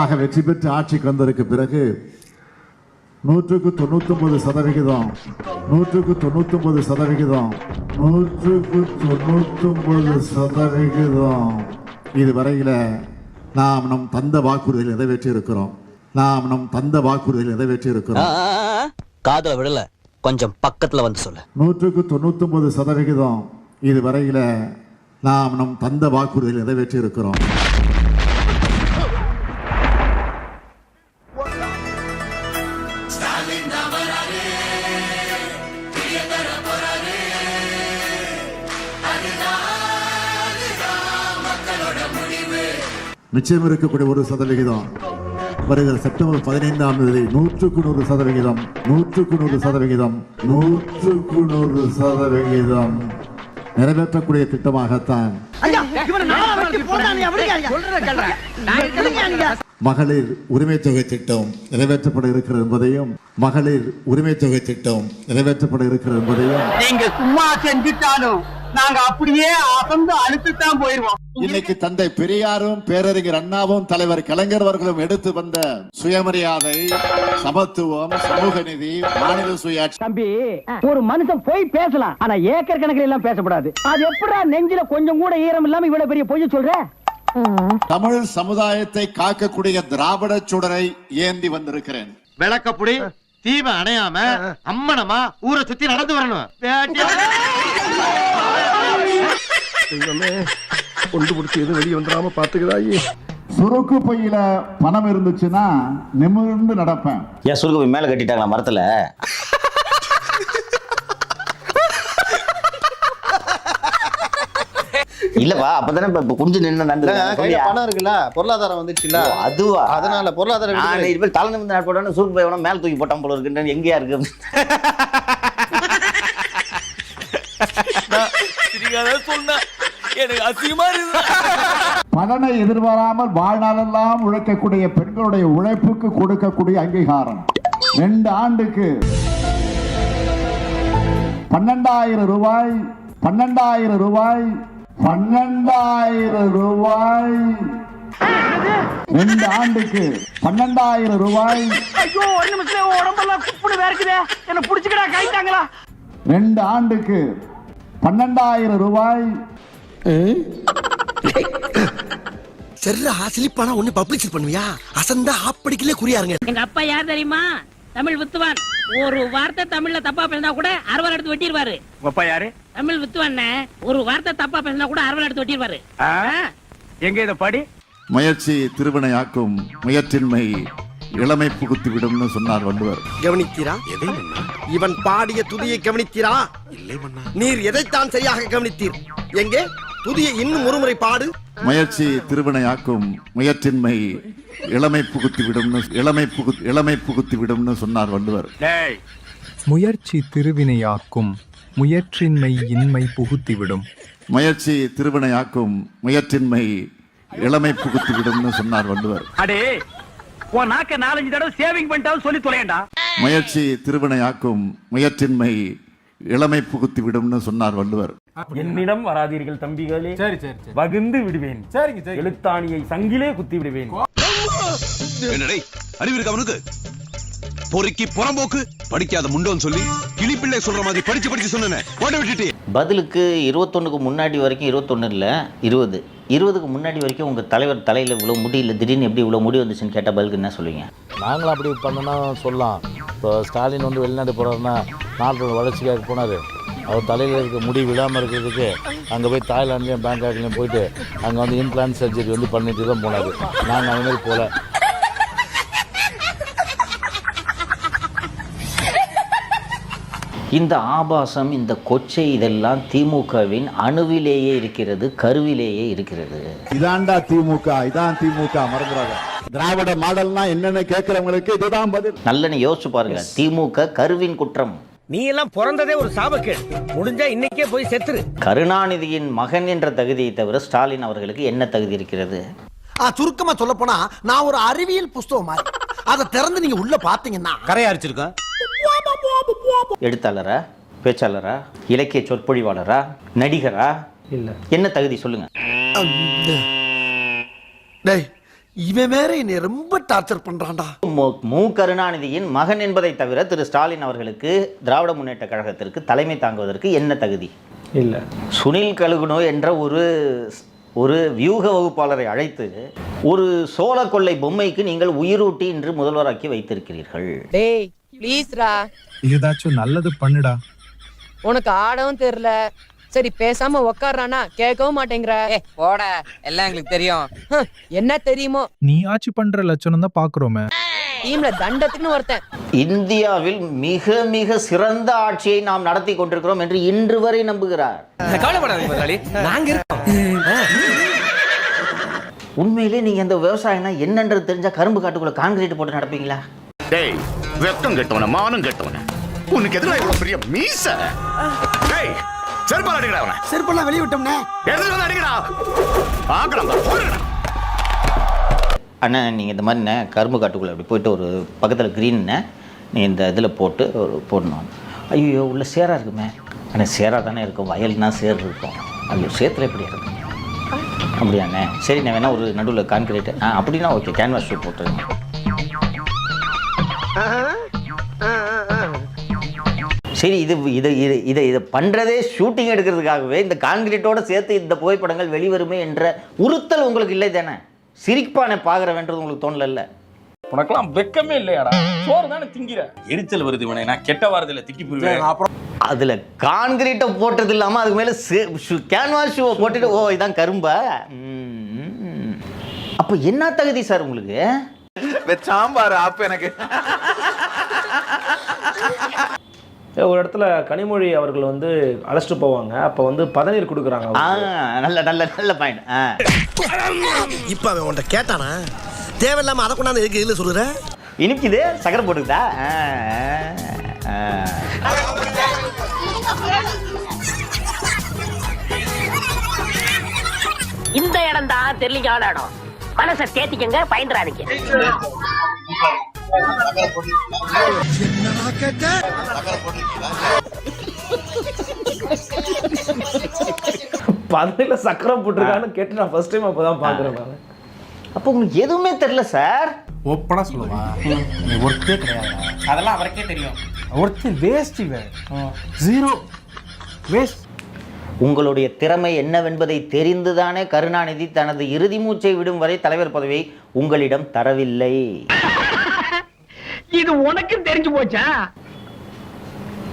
ஆக வெற்றி பெற்று ஆட்சிக்கு வந்ததற்கு பிறகு நூற்றுக்கு தொண்ணூத்தி ஒன்பது சதவிகிதம் நூற்றுக்கு தொண்ணூத்தி ஒன்பது சதவிகிதம் நூற்றுக்கு தொண்ணூத்தி ஒன்பது சதவிகிதம். இதுவரையில நாம் நம் தந்த வாக்குறுதியில் நிறைவேற்றி இருக்கிறோம் நாம் நம் தந்த வாக்குறுதியில் நிறைவேற்றி இருக்கிறோம் காதுல விடல. கொஞ்சம் பக்கத்துல வந்து சொல்லு. நூற்றுக்கு தொண்ணூத்தி ஒன்பது சதவிகிதம். இதுவரையில நாம் நம் தந்த வாக்குறுதியில் நிறைவேற்றி இருக்கிறோம் நிச்சயம் இருக்கக்கூடிய ஒரு சதவிகிதம். வருகிற செப்டம்பர் பதினைந்தாம் தேதி நூற்றுக்கு நூறு சதவிகிதம். நூற்றுக்கு நூறு சதவிகிதம். நூற்றுக்கு நூறு சதவிகிதம். நிறைவேற்றக்கூடிய திட்டமாகத்தான். மகளிர் உரிமை தொகை திட்டம் நிறைவேற்றப்பட இருக்கிறது என்பதையும் மகளிர் உரிமை தொகை திட்டம் நிறைவேற்றப்பட இருக்கிறது என்பதையும். நீங்க சும்மா செஞ்சுட்டாலும் நாங்க அப்படியே அசந்து அழுத்துத்தான் போயிருவோம். இன்னைக்கு தந்தை பெரியாரும் பேரறிஞர் அண்ணாவும் தலைவர் கலைஞர் அவர்களும் எடுத்து வந்த சுயமரியாதை சமத்துவம் சமூக நீதி மாநில சுயாட்சி. தம்பி ஒரு மனுஷன் போய் பேசலாம் ஆனா ஏக்கர் கணக்கில் எல்லாம் பேசக்கூடாது அது எப்படா நெஞ்சில கொஞ்சம் கூட ஈரம் இல்லாம இவ்வளவு பெரிய பொய்ய சொல்ற? தமிழ் சமுதாயத்தை காக்கக்கூடிய திராவிட சுடரை ஏந்தி வந்திருக்கிறேன். விளக்கப்புடி தீப அணையாம அம்மனமா ஊரை சுத்தி நடந்து வரணும். கொண்டு பிடிச்சி எதுவும் வெளியே வந்துடாம பாத்துக்கிறாயே சுருக்கு பையில பணம் இருந்துச்சுன்னா நிமிர்ந்து நடப்பேன். ஏன் சுருக்கு போய் மேல கட்டிட்டாங்களா மரத்துல? இல்லப்பா அப்பதானே இப்ப இப்ப குஞ்சு நின்று நடந்து பணம் இருக்குல்ல பொருளாதாரம் வந்துச்சுல்ல. அதுவா? அதனால பொருளாதார நான் விடுதலை. இது தலை நிமிர்ந்து நாட் போட்டோன்னு சுருக்கு போய் மேல தூக்கி போட்டான் போல இருக்கு. எங்கேயா இருக்கு பலனை எதிர்பாராமல் வாழ்நாளெல்லாம் உழைக்கக்கூடிய பெண்களுடைய உழைப்புக்கு கொடுக்கக்கூடிய அங்கீகாரம். ரெண்டு ஆண்டுக்கு பன்னெண்டாயிரம் ரூபாய் பன்னெண்டாயிரம் ரூபாய் பன்னெண்டாயிரம் ரூபாய். ரெண்டு ஆண்டுக்கு பன்னெண்டாயிரம் ரூபாய். ஐயோ ஒரு நிமிஷத்துல உடம்பெல்லாம் குப்புனு வேர்க்குதே. என்ன புடிச்சுக்கடா கைத்தாங்களா ரெண்டு ஆண்டுக்கு பன்னெண்டாயிரம் ரூபாய். சரிடா சிலிப்பானா ஒண்ணு பப்ளிசிட் பண்ணுவியா? அசந்தா ஆப்படிக்கலே குறியாருங்க. எங்க அப்பா யார் தெரியுமா? தமிழ் வித்துவான். ஒரு வார்த்தை தமிழ்ல தப்பா பேசினா கூட அறுவல் எடுத்து வெட்டிடுவாரு உங்க அப்பா யாரு? தமிழ் வித்துவான் ஒரு வார்த்தை தப்பா பேசினா கூட அறுவல் எடுத்து வெட்டிடுவாரு எங்க இத படி? முயற்சி திருவினையாக்கும் முயற்சின்மை இளமை புகுத்தி விடும்னு சொன்னார் வள்ளுவர். கவனித்தீரா? இவன் பாடிய துதியை கவனித்தீரா? நீர் எதைத்தான் சரியாக கவனித்தீர்? எங்கே? துதியை இன்னும் ஒருமுறை பாடு. முயற்சி திருவினையாக்கும் முயற்சின்மை இளமை புகுத்தி விடும்னு இளமை புகு இளமை புகுத்தி விடும்னு சொன்னார் வள்ளுவர். டேய். முயற்சி திருவினையாக்கும் முயற்சின்மை இன்மை புகுத்திவிடும். முயற்சி திருவினையாக்கும் முயற்சின்மை இளமை புகுத்தி விடும்னு சொன்னார் வள்ளுவர். அடே உன் நாக்க நாலஞ்சு தடவை சேவிங் பண்ணிட்டாவும் சொல்லி தொலையண்டா. முயற்சி திருவினையாக்கும் முயற்சின்மை இளமை புகுத்தி விடும்னு சொன்னார் வள்ளுவர். என்னிடம் வராதீர்கள் தம்பிகளே. சரி சரி வகுந்து விடுவேன். சரிங்க எழுத்தாணியை சங்கிலே குத்தி விடுவேன் என்னடே அறிவு இருக்கு அவனுக்கு பொறுக்கி புறம்போக்கு. படிக்காத முண்டோன்னு சொல்லி கிளிப்பிள்ளை சொல்ற மாதிரி படிச்சு படிச்சு சொன்னேன். ஓட விட்டுட்டு. பதிலுக்கு இருபத்தொன்னுக்கு முன்னாடி வரைக்கும் இருபத்தொன்னு இல்ல இருபது. இருபதுக்கு முன்னாடி வரைக்கும் உங்க தலைவர் தலையில இவ்வளவு முடி இல்லை திடீர்னு எப்படி இவ்வளவு முடி வந்துச்சுன்னு கேட்ட பதிலுக்கு என்ன சொல்லுவீங்க? நாங்களும் அப்படி பண்ணனா சொல்லலாம். இப்போ ஸ்டாலின் வந்து வெளிநாடு போகிறாருன்னா நாட்டோட வளர்ச்சிக்காக போனார். அவர் தலையில் இருக்க முடி விழாமல் இருக்கிறதுக்கு அங்கே போய் தாய்லாண்ட்லேயும் பேங்காக்லேயும் போயிட்டு அங்கே வந்து இம்ப்ளான்ட் சர்ஜரி வந்து பண்ணிட்டு தான் போனார். நாங்கள் அந்த மாதிரி போகல இந்த ஆபாசம் இந்த கொச்சை இதெல்லாம் திமுகவின் அணுவிலேயே இருக்கிறது கருவிலேயே இருக்கிறது. இதாண்டா திமுக இதான் திமுக மறந்துடாத திராவிட மாடல்னா என்னன்னு கேட்கிறவங்களுக்கு இதுதான் பதில். நல்லன்னு யோசிச்சு பாருங்க திமுக கருவின் குற்றம். நீ எல்லாம் பிறந்ததே ஒரு சாபக்கேடு முடிஞ்சா இன்னைக்கே போய் செத்துரு. கருணாநிதியின் மகன் என்ற தகுதியை தவிர ஸ்டாலின் அவர்களுக்கு என்ன தகுதி இருக்கிறது? ஆ, சுருக்கமா சொல்ல போனா நான் ஒரு அறிவியல் புஸ்தகம் மாதிரி. அதை திறந்து நீங்க உள்ள பாத்தீங்கன்னா கரையா அரிச்சிருக்கேன் எழுத்தாளரா பேச்சாளரா இலக்கிய சொற்பொழிவாளரா நடிகரா? இல்ல. என்ன தகுதி சொல்லுங்க. டேய் இவன் வேற என்னை ரொம்ப டார்ச்சர் பண்றான்டா. மு- மு கருணாநிதியின் மகன் என்பதை தவிர திரு ஸ்டாலின் அவர்களுக்கு திராவிட முன்னேற்ற கழகத்திற்கு தலைமை தாங்குவதற்கு என்ன தகுதி? இல்ல. சுனில் கழுகுனோ என்ற ஒரு ஒரு வியூக வகுப்பாளரை அழைத்து ஒரு சோழ கொள்ளை பொம்மைக்கு நீங்கள் உயிரூட்டி இன்று முதல்வராக்கி வைத்திருக்கிறீர்கள். டேய் ப்ளீஸ்ரா. ஏதாச்சும் நல்லது பண்ணுடா. உனக்கு ஆடவும் தெரியல சரி பேசாம உக்காடுறானா கேட்கவும் மாட்டேங்கிற. போட. எல்லாம் எங்களுக்கு தெரியும். என்ன தெரியுமோ? நீயாச்சு பண்ற லட்சணம் தான் பாக்குறோமே. டீம்ல தண்டத்துக்குன்னு ஒருத்தன். இந்தியாவில் மிக மிக சிறந்த ஆட்சியை நாம் நடத்தி கொண்டிருக்கிறோம் என்று இன்று வரை நம்புகிறார். உண்மையிலே நீங்க இந்த விவசாயம்னா என்னன்றது தெரிஞ்சா கரும்பு காட்டுக்குள்ள கான்கிரீட் போட்டு நடப்பீங்களா? டேய் வெக்கம் கெட்டவன மானம் கெட்டவன. உனக்கு எதிராக இவ்வளவு பெரிய மீச? டேய் செருப்பால் அடிக்கடா அவனை. செருப்பெல்லாம் வெளியே விட்டோம்னே எதிர்த்து வந்து அடிக்கடா? ஆக்கலாம் போடுறா அண்ணா நீங்கள் இந்த மாதிரிண்ணே கரும்பு காட்டுக்குள்ளே அப்படி போயிட்டு ஒரு பக்கத்தில் க்ரீன்னு நீ இந்த இதில் போட்டு ஒரு போடணும். ஐயோ உள்ள சேரா இருக்குமே. ஆனால் சேரா தானே இருக்கும். வயல்னா சேர் இருக்கும். ஐயோ சேத்துல எப்படி இருக்கும்? அப்படியாண்ணே. சரி நான் வேணா ஒரு நடுவில் கான்கிரீட் ஆ அப்படின்னா ஓகே கேன்வாஸ் ஷூட் போட்டுருங்க. சரி இது இது இது இதை இதை பண்ணுறதே ஷூட்டிங் எடுக்கிறதுக்காகவே இந்த கான்கிரீட்டோட சேர்த்து இந்த புகைப்படங்கள் வெளிவருமே என்ற உறுத்தல் உங்களுக்கு இல்லை தானே? சிரிப்பானை பார்க்குறவன்றது உங்களுக்கு தோணல உனக்கெல்லாம் வெக்கமே இல்லையாடா? சோறு தானே திங்கிற? எரிச்சல் வருது இவனை. நான் கெட்ட வாரத்துல திக்கி போயிருவேன் அதில் கான்கிரீட்டை போட்டது இல்லாமல் அதுக்கு மேலே கேன்வாஸ் ஷூவை போட்டுட்டு ஓ இதான் கரும்பா. அப்போ என்ன தகுதி சார் உங்களுக்கு? சாம்பார் ஆப்பு எனக்கு. ஒரு இடத்துல கனிமொழி அவர்கள் வந்து அழைச்சிட்டு போவாங்க. அப்ப வந்து பதநீர் கொடுக்குறாங்க நல்ல நல்ல நல்ல பாயிண்ட் இப்ப அவன் உன்ட்ட கேட்டானா? தேவையில்லாம அதை கொண்டாந்து எதுக்கு இதுல சொல்லுற? இனிக்குது சக்கரை போட்டுக்கிட்டா. இந்த இடம் தான் தெரியலிங்கான இடம். மனசை தேத்திக்கங்க பயந்துறாதீங்க. பதநீர்ல சக்கரை போட்டிருக்கான்னு கேட்டு நான் ஃபர்ஸ்ட் டைம் அப்பதான் பாக்குறேன் நான். அப்போ உங்களுக்கு எதுவுமே தெரியல சார்? ஒப்பனா சொல்லுவா. ஒர்த்தே கிடையாது. அதெல்லாம் அவருக்கே தெரியும். ஒர்த்து வேஸ்ட் இவன் ஜீரோ வேஸ்ட் உங்களுடைய திறமை என்னவென்பதை தெரிந்துதானே கருணாநிதி தனது இறுதி மூச்சை விடும் வரை தலைவர் பதவியை உங்களிடம் தரவில்லை. இது உனக்கு தெரிஞ்சு போச்சா?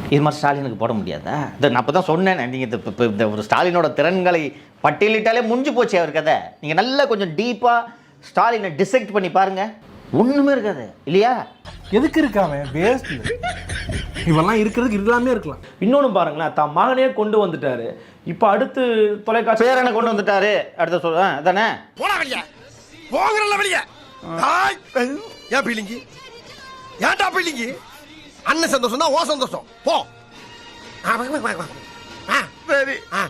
இது மாதிரி ஸ்டாலினுக்கு போட முடியாதா? இதை நான் அப்போ தான் சொன்னேன் நீங்கள் இந்த இப்ப- இப்ப இந்த ஒரு ஸ்டாலினோட திறன்களை பட்டியலிட்டாலே முடிஞ்சு போச்சு அவர் கதை. நீங்கள் நல்லா கொஞ்சம் டீப்பாக ஸ்டாலினை டிசெக்ட் பண்ணி பாருங்க. ஒன்றுமே இருக்காது இல்லையா? எதுக்கு இருக்காம வேஸ்ட் இவெல்லாம் இருக்கிறதுக்கு எல்லாமே இருக்கலாம். இன்னொன்னு பாருங்களேன் தான் மகனே கொண்டு வந்துட்டாரு. இப்போ அடுத்து தொலைக்காட்சி பேரனை கொண்டு வந்துட்டாரு? அடுத்த சொல்ல தானே போடா வெளிய. போகிறல்ல வெளிய. ஏன் பீலிங்கி ஏன்டா பீலிங்கி அண்ணன் சந்தோஷம் தான் ஓ சந்தோஷம். போ. ஆ, வா, வா, வா, வா. ஆ, சரி. ஆ.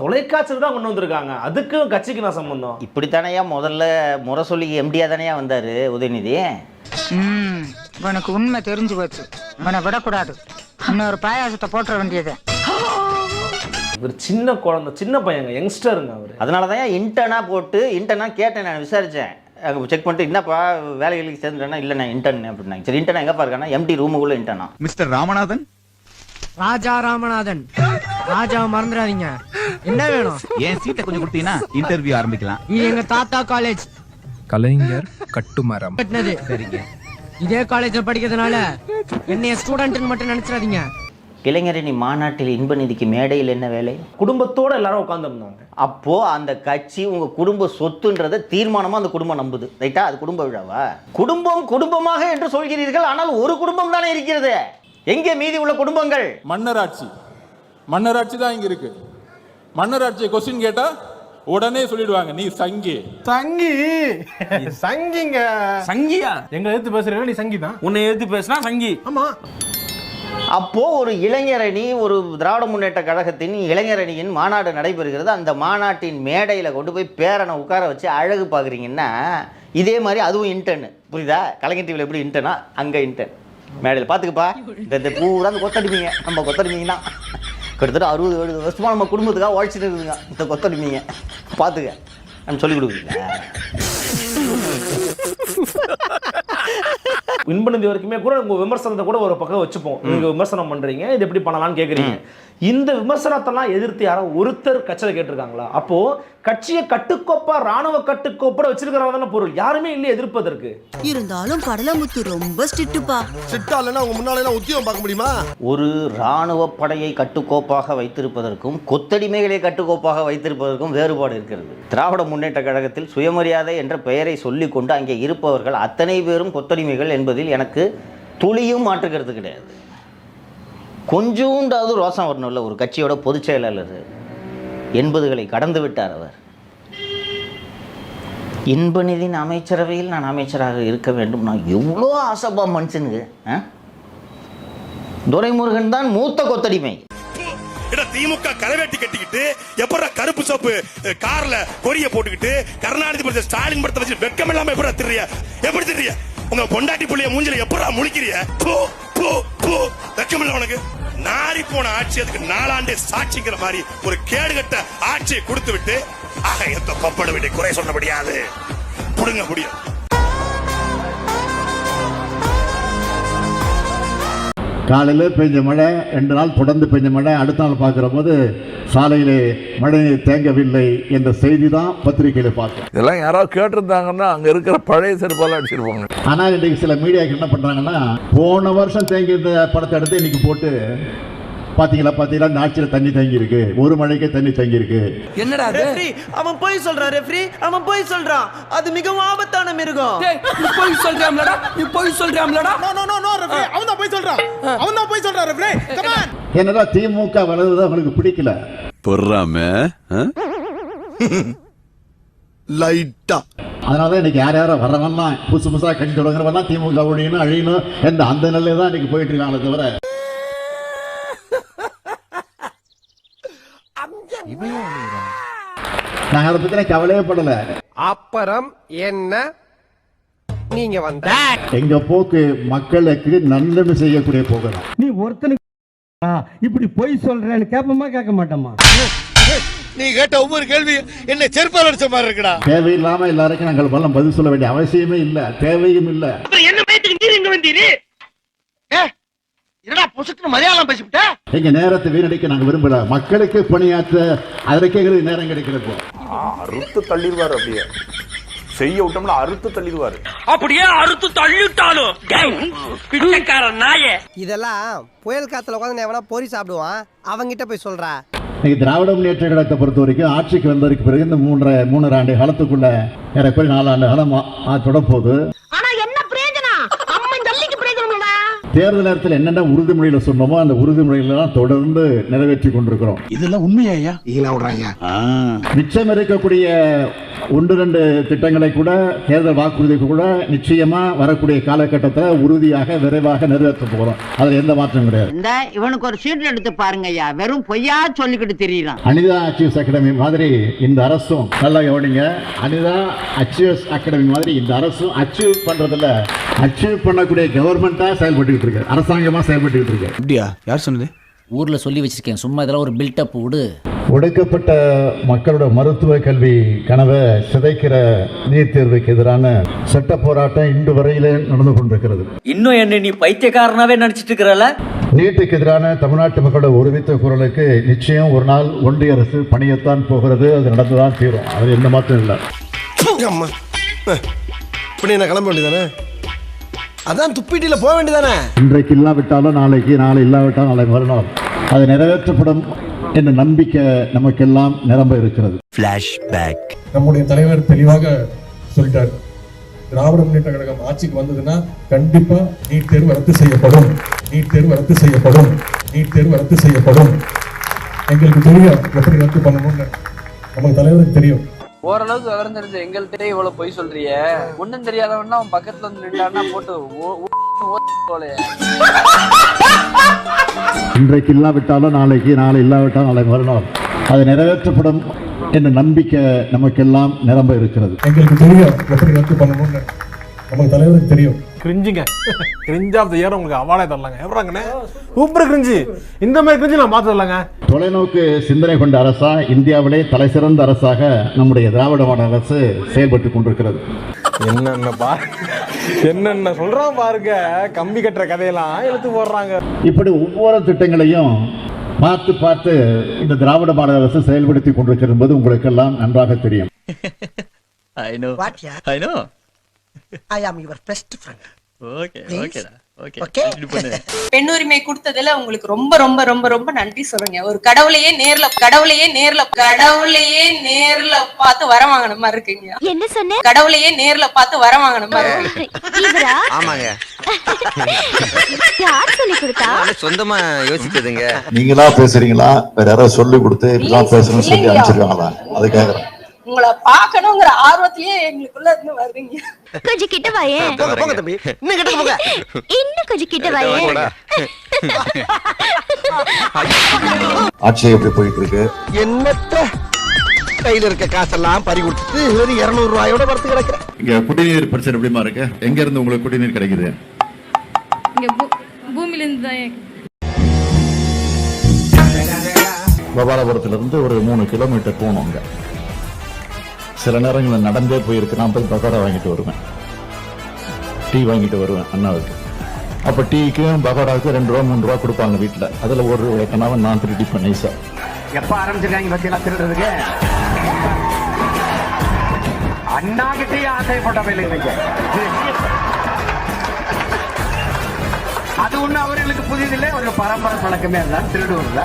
தொலைக்காட்சியில் தான் கொண்டு வந்திருக்காங்க. அதுக்கும் கட்சிக்கு நான் சம்பந்தம்? இப்படித்தானையா? முதல்ல முறை சொல்லி எம்டியா தானேயா வந்தார் உதயநிதி? உனக்கு உண்மை தெரிஞ்சு போச்சு. உன விடக்கூடாது. இன்னொரு பாயாசத்தை போட்டுற வேண்டியது. ஒரு சின்ன குழந்தை சின்ன பையங்க யங்ஸ்டருங்க அவரு. அதனால தான் இன்டர்னாக போட்டு இன்டர்னாக கேட்டேன் நான் விசாரித்தேன் அங்கே செக் பண்ணிட்டு என்னப்பா வேலைகளுக்கு சேர்ந்துட்டேன்னா இல்லை நான் இன்டர்ன் அப்படின்னாங்க. சரி இன்டர்ன் எங்கப்பா இருக்கானா எம்டி ரூமுக்குள்ளே இன்டர்னா மிஸ்டர் ராமநாதன்? ராஜா ராமநாதன். ராஜாவை மறந்துடாதீங்க. என்ன வேணும்? என் சீட்டை கொஞ்சம் கொடுத்தீங்கன்னா இன்டர்வியூ ஆரம்பிக்கலாம். இது எங்க தாத்தா காலேஜ் கலைஞர் கட்டுமரம். கட்டினது. சரிங்க. இதே காலேஜ்ல படிக்கிறதுனால என்னைய ஸ்டூடெண்ட்னு மட்டும் நினைச்சிடாதீங்க. இளைஞரணி மாநாட்டில் இன்ப நிதிக்கு மேடையில் என்ன வேலை? குடும்பத்தோட எல்லாரும் உட்காந்துருந்தாங்க அப்போ அந்த கட்சி உங்க குடும்ப சொத்துன்றதை தீர்மானமா அந்த குடும்பம் நம்புது. ரைட்டா? அது குடும்ப விழாவா? குடும்பம் குடும்பமாக என்று சொல்கிறீர்கள் ஆனால் ஒரு குடும்பம் தானே இருக்கிறது? எங்கே மீதி உள்ள குடும்பங்கள்? மன்னராட்சி. மன்னராட்சி தான் இங்க இருக்கு. மன்னராட்சியை கொஸ்டின் கேட்டா உடனே சொல்லிடுவாங்க நீ சங்கி. சங்கி. சங்கிங்க. சங்கியா? எங்க எடுத்து பேசுறீங்க நீ சங்கி தான். உன்னை எடுத்து பேசினா சங்கி. ஆமா. அப்போ ஒரு இளைஞரணி ஒரு திராவிட முன்னேற்ற கழகத்தின் இளைஞரணியின் மாநாடு நடைபெறுகிறது. அந்த மாநாட்டின் மேடையில் கொண்டு போய் பேரனை உட்கார வச்சு அழகு பார்க்குறீங்கன்னா இதே மாதிரி அதுவும் இன்டர்னு புரியுதா? கலைஞர் டிவியில் எப்படி இன்டர்னா அங்கே இன்டர்ன் மேடையில் பார்த்துக்குப்பா இந்த இந்த பூரா அந்த கொத்தடிப்பீங்க. நம்ம கொத்தடிப்பீங்க தான் கிட்டத்தட்ட அறுபது எழுபது வருஷமாக நம்ம குடும்பத்துக்காக உழைச்சிட்டு இருக்குதுங்க. இந்த கொத்தடிப்பீங்க. பார்த்துக்க நம்ம சொல்லிக் கொடுக்குறீங்க. இன்பநிதி வரைக்குமே கூட உங்க விமர்சனத்தை கூட ஒரு பக்கம் வச்சுப்போம். நீங்க விமர்சனம் பண்றீங்க இது எப்படி பண்ணலாம்னு கேக்குறீங்க. இந்த விமர்சனத்தெல்லாம் எதிர்த்து யாரோ ஒருத்தர் கட்சியில கேட்டிருக்காங்களா? அப்போ கட்சியை கட்டுக்கோப்பா ராணுவ கட்டுக்கோப்பட வச்சிருக்கிறவங்க பொருள். யாருமே இல்லையே எதிர்ப்பதற்கு. இருந்தாலும் கடலமுத்து ரொம்ப ஸ்ட்ரிக்ட்டுப்பா. சிட்டா இல்லைன்னா உங்க முன்னால எல்லாம் உத்தியோகம் பார்க்க முடியுமா? ஒரு இராணுவ படையை கட்டுக்கோப்பாக வைத்திருப்பதற்கும் கொத்தடிமைகளை கட்டுக்கோப்பாக வைத்திருப்பதற்கும் வேறுபாடு இருக்கிறது. திராவிட முன்னேற்ற கழகத்தில் சுயமரியாதை என்ற பெயரை சொல்லிக்கொண்டு அங்கே இருப்பவர்கள் அத்தனை பேரும் கொத்தடிமைகள் என்பதில் எனக்கு துளியும் மாற்றுக்கிறது கிடையாது. கொஞ்சூண்டாவது ரோசம் வரணும்ல ஒரு கட்சியோட பொதுச் செயலாளர். எண்பதுகளை கடந்து விட்டார் அவர். இன்பநிதியின் அமைச்சரவையில் நான் அமைச்சராக இருக்க வேண்டும். நான் எவ்வளோ ஆசைப்பா மனுஷனுக்கு துரைமுருகன் தான் மூத்த கொத்தடிமை. திமுக கரவேட்டி கட்டிக்கிட்டு எப்படா கருப்பு சோப்பு கார்ல கொடிய போட்டுக்கிட்டு கருணாநிதி படத்தை ஸ்டாலின் படத்தை வச்சு வெட்கம் இல்லாம எப்படா திரிய எப்படி திரிய உங்க பொண்டாட்டி புள்ளிய மூஞ்சில எப்படா முழிக்கிறிய? பூ. வெட்கம் இல்ல உனக்கு. நாரி போன ஆட்சி அதுக்கு நாலாண்டே சாட்சிங்கிற மாதிரி ஒரு கேடுகட்ட ஆட்சியை கொடுத்து விட்டு ஆகையத்தை பப்பட விட்டு குறை சொல்ல முடியாது புடுங்க முடியும். காலையில் பெஞ்ச மழை ரெண்டு நாள் தொடர்ந்து பெஞ்ச மழை அடுத்த நாள் பார்க்குற போது சாலையிலே மழை தேங்கவில்லை என்ற செய்தி தான் பத்திரிகையில் பார்த்தோம் இதெல்லாம் யாராவது கேட்டிருந்தாங்கன்னா அங்க இருக்கிற பழைய செருப்பால அடிச்சிருப்பாங்க ஆனால் இன்றைக்கு சில மீடியாக்கு என்ன பண்ணுறாங்கன்னா போன வருஷம் தேங்கி இருந்த படத்தை எடுத்து இன்னைக்கு போட்டு பார்த்தீங்களா பார்த்தீங்களா இந்த ஆட்சியில் தண்ணி தேங்கி இருக்கு ஒரு மழைக்கே தண்ணி தேங்கி இருக்கு என்னடா அது? அவன் போய் சொல்றான் ரெஃப்ரி அவன் போய் சொல்றான். அது மிகவும் ஆபத்தான மிருகம். நீ போய் சொல்றாம்லடா. நீ போய் சொல்றாம்லடா. அவன் தான் போய் சொல்றான். அவன் தான் போய் சொல்றான் ரெஃப்ரி கமான் என்னடா திமுக வளர்றது அவங்களுக்கு பிடிக்கல? பொறாம லைட்டா அதனால தான் இன்னைக்கு யார் யாரும் வரவெல்லாம் புதுசு புதுசாக கட்சி தொடங்குறவெல்லாம் திமுக ஒழியணும் அழியணும் என்ற அந்த நிலையில தான் இன்னைக்கு போயிட்டு இருக்காங்களே தவிர. நாங்கள் அதை பற்றின கவலையே படலை. அப்புறம் என்ன? நீங்க வந்த எங்க போக்கு மக்களுக்கு நல்லது செய்யக்கூடிய தான் நீ ஒருத்தனுக்கு இப்படி பொய் சொல்றேன்னு கேட்போமா கேட்க மாட்டோமா நீ கேட்ட ஒவ்வொரு கேள்வி என்ன செருப்பால் அடிச்ச மாதிரி இருக்குடா. தேவையில்லாம எல்லாருக்கும் நாங்கள் பலம் பதில் சொல்ல வேண்டிய அவசியமே இல்லை தேவையும் இல்லை. என்ன பயத்துக்கு நீர் எங்க வந்தீரு? என்னடா பொசுக்கு மலையாளம் பேசிவிட்ட? எங்க நேரத்தை வீணடிக்க நாங்கள் விரும்பல. மக்களுக்கு பணியாற்ற அதற்கே எங்களுக்கு நேரம் கிடைக்கிறப்போ. அறுத்து தள்ளிடுவார் அப்படியே. செய்ய விட்டோம்னா அறுத்து தள்ளிடுவாரு. அப்படியே அறுத்து தள்ளிட்டாலும் நாயே. இதெல்லாம் புயல் காத்துல உட்காந்து எவனா பொறி சாப்பிடுவான்? அவங்கிட்ட போய் சொல்றா. இன்னைக்கு திராவிட முன்னேற்ற கழகத்தை பொறுத்த வரைக்கும் ஆட்சிக்கு வந்ததற்கு பிறகு இந்த மூன்றரை மூணரை ஆண்டு காலத்துக்குள்ள ஏறக்குறைய நாலாண்டு காலம் ஆ- ஆ- தொடப்போகுது. தேர்தல் நேரத்தில் என்னென்ன உறுதிமொழியில சொன்னோமோ அந்த உறுதிமொழிகளெல்லாம் தொடர்ந்து நிறைவேற்றி கொண்டிருக்கிறோம். இதெல்லாம் உண்மையா மிச்சம் இருக்கக்கூடிய ஒன்று ரெண்டு திட்டங்களை கூட தேர்தல் வாக்குறுதி கூட நிச்சயமா வரக்கூடிய காலகட்டத்தில் உறுதியாக விரைவாக நிறைவேற்ற போகிறோம் அதில் எந்த மாற்றம் கிடையாது. இந்த இவனுக்கு ஒரு சீட் எடுத்து பாருங்க ஐயா. வெறும் பொய்யா சொல்லிக்கிட்டு தெரியலாம் அனிதா அச்சீவ்ஸ் அகாடமி மாதிரி இந்த அரசும் நல்லா கவனிங்க. அனிதா அச்சீவ்ஸ் அகாடமி மாதிரி இந்த அரசும் அச்சீவ் பண்றதுல அச்சீவ் பண்ணக்கூடிய கவர்மெண்டா செயல்பட்டுக்கிட்டு இருக்கு அரசாங்கமா செயல்பட்டுக்கிட்டு இருக்கு அப்படியா? யார் சொன்னது? ஊர்ல சொல்லி வச்சிருக்கேன். சும்மா இதெல்லாம் ஒரு பில்டப் விடு ஒடுக்கப்பட்ட மக்களோட மருத்துவ கல்வி கனவை சிதைக்கிற நீட் தேர்வுக்கு எதிரான சட்ட போராட்டம் இன்று வரையிலே நடந்து கொண்டிருக்கிறது. இன்னும் என்ன நீ பைத்தியக்காரனாவே நினைச்சிட்டு இருக்கிறல நீட்டுக்கு எதிரான தமிழ்நாட்டு மக்களோட ஒருமித்த குரலுக்கு நிச்சயம் ஒரு நாள் ஒன்றிய அரசு பணியத்தான் போகிறது. அது நடந்துதான் தீரும். அது எந்த மாற்றம் இல்லை. என்ன கிளம்ப வேண்டியதானே அதான் துப்பிட்டில போக வேண்டியதானே? இன்றைக்கு இல்லாவிட்டாலும் நாளைக்கு நாளை இல்லாவிட்டாலும் நாளை மறுநாள். அது நிறைவேற்றப்படும் என்ற நம்பிக்கை நமக்கெல்லாம் நிரம்ப இருக்கிறது. நம்முடைய தலைவர் தெளிவாக சொல்லிட்டார். திராவிட முன்னேற்ற கழகம் ஆட்சிக்கு வந்ததுன்னா கண்டிப்பா நீட் தேர்வு ரத்து செய்யப்படும். நீட் தேர்வு ரத்து செய்யப்படும். நீட் தேர்வு ரத்து செய்யப்படும். எங்களுக்கு தெரியும் எப்படி ரத்து பண்ணணும்னு. நமக்கு தலைவருக்கு தெரியும். ஓரளவுக்கு விவரம் தெரிஞ்ச எங்கள்கிட்ட இவ்வளவு பொய் சொல்றிய. ஒண்ணும் தெரியாதவன்னா அவன் பக்கத்துல வந்து நின்றான்னா போட்டு. இன்றைக்கு இல்லாவிட்டாலும் நாளைக்கு நாளை இல்லாவிட்டாலும் நாளை மறுநாள். அது நிறைவேற்றப்படும் என்ற நம்பிக்கை நமக்கெல்லாம் நிரம்ப இருக்கிறது. எங்களுக்கு தெரியும் எப்படி ரத்து பண்ணணும்னு. நமக்கு தலைவருக்கு தெரியும். கிரிஞ்சுங்க கிரிஞ்ச் ஆஃப் த இயர் உங்களுக்கு அவார்டே தரலாங்க. எவ்வளோங்கண்ணே சூப்பர் கிரிஞ்சு இந்த மாதிரி கிரிஞ்சு நான் பார்த்து தரலாங்க தொலைநோக்கு சிந்தனை கொண்ட அரசா இந்தியாவிலே தலைசிறந்த அரசாக நம்முடைய திராவிட மாடல் அரசு செயல்பட்டு கொண்டிருக்கிறது. என்னென்ன பா என்னென்ன சொல்றான் பாருங்க. கம்பி கட்டுற கதையெல்லாம் எழுத்து போடுறாங்க. இப்படி ஒவ்வொரு திட்டங்களையும் பார்த்து பார்த்து இந்த திராவிட மாடல் அரசு செயல்படுத்தி கொண்டிருக்கிறது உங்களுக்கெல்லாம் நன்றாக தெரியும். ஐ ஓகே Okay? இது பண்ணு. பெண் உரிமை கொடுத்ததுல உங்களுக்கு ரொம்ப ரொம்ப ரொம்ப ரொம்ப நன்றி சொல்லுங்க. ஒரு கடவுளையே நேர்ல கடவுளையே நேர்ல கடவுளையே நேர்ல பார்த்து வர வாங்கின மாதிரி இருக்கீங்க. என்ன சொன்ன? கடவுளையே நேர்ல பார்த்து வர வாங்கின மாதிரி ஆமாங்க. யார் சொல்லி கொடுத்தா? சொந்தமா யோசிச்சதுங்க. நீங்களா பேசுறீங்களா? வேற யாராவது சொல்லி கொடுத்து இப்படிதான் பேசணும்னு சொல்லி அனுப்பிச்சிருக்காங்களா? அதுக்காக உங்களை பார்க்கணுங்கிற ஆர்வத்திலேயே எங்களுக்குள்ள இருந்து வர்றீங்க. கொஞ்சம் கிட்ட போங்க போங்க தம்பி. இன்னும் கிட்ட போங்க. இன்னும் கொஞ்சம் கிட்ட வாயேன் ஆட்சி எப்படி போயிட்டு இருக்கு? என்னத்த? கையில இருக்க காசெல்லாம் பறி கொடுத்துட்டு வெறும் இருநூறு ரூபாயோட வரத்து கிடக்குறேன். இங்க குடிநீர் பிரச்சனை எப்படிமா இருக்கு? எங்க இருந்து உங்களுக்கு குடிநீர் கிடைக்குது? பூமியில இருந்து தான் கோபாலபுரத்துல இருந்து ஒரு மூணு கிலோமீட்டர் போகணும் அங்க. சில நேரங்களில் நடந்தே போயிருக்கு. நான் போய் பகோடா வாங்கிட்டு வருவேன். டீ வாங்கிட்டு வருவேன் அண்ணாவுக்கு. அப்ப டீக்கும் பகோடாவுக்கும் ரெண்டு ரூபா மூணு ரூபா கொடுப்பாங்க வீட்டுல அதுல ஒரு கணவன் நான் திருடி பண்ணேன் சார் எப்போ ஆரம்பிச்சிருக்காங்க பத்தியெல்லாம் திருடுறதுக்கு? அண்ணா கிட்டே ஆசைப்பட்ட இல்லைங்க. அது ஒண்ணு அவர்களுக்கு புதியதில்லை ஒரு பரம்பரை பழக்கமே இருந்தால் திருடுவதில்லை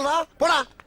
சொல்றா? போடா.